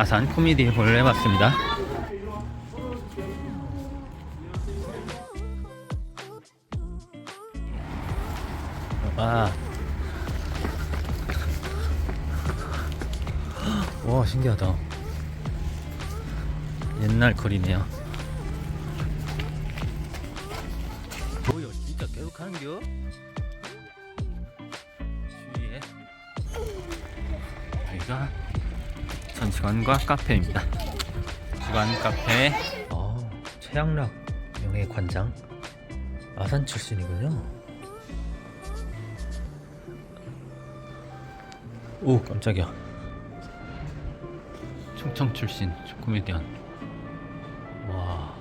아산 코미디 홀을 해봤습니다. 와. 와 신기하다. 옛날 거리네요. 뭐야 진짜 계속 하는겨? 주위에 여기가 전시관과 카페입니다. 주간 카페. 어, 최양락 명예 관장 아산 출신이군요. 오 깜짝이야. 충청 출신 코미디언. 와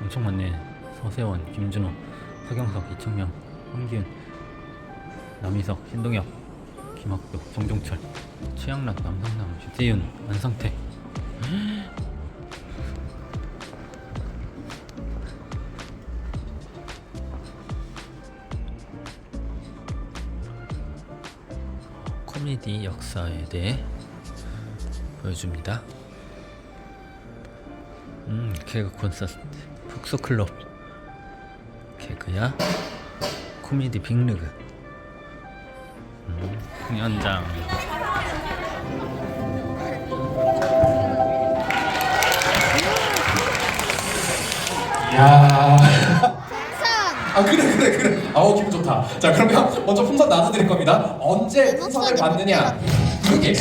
엄청 많네. 서세원, 김준호, 서경석, 이청명, 황기훈, 남희석, 신동엽, 김학도, 정종철, 최양락, 남성남, 유재윤, 안성태. 코미디 역사에 대해 보여줍니다. 음, 개그 콘서트, 푹소 클럽, 개그야, 코미디 빅리그, 음, 공연장. 야. 아 그래 그래 그래. 아우 기분 좋다. 자 그러면 먼저 풍선 나눠드릴 겁니다. 언제 풍선을 받느냐? 두 개,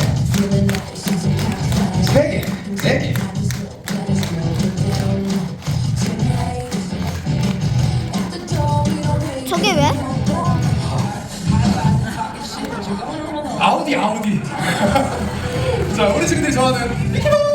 아우디 아우디. 자 우리 친구들이 좋아하는 미키마우스.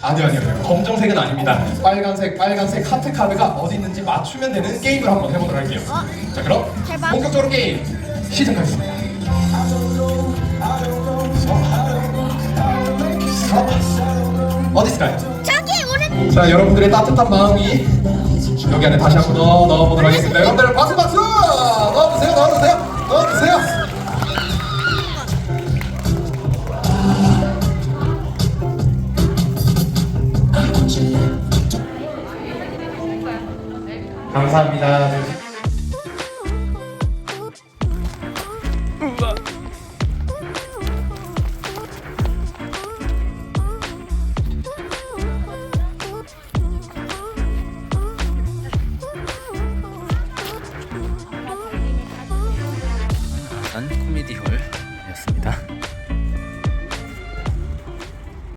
아, 아니요 아니요. 검정색은 아닙니다. 빨간색 빨간색 하트 카드가 어디 있는지 맞추면 되는 게임을 한번 해보도록 할게요. 어? 자 그럼 대박. 본격적으로 게임 시작하겠습니다. 어? 어디 있을까요? 자 여러분들의 따뜻한 마음이 여기 안에 다시 한번 넣어 넣어보도록 하겠습니다. 여러분들 박수 박수 넣어주세요 넣어주세요 넣어주세요. 감사합니다. 코미디홀이었습니다.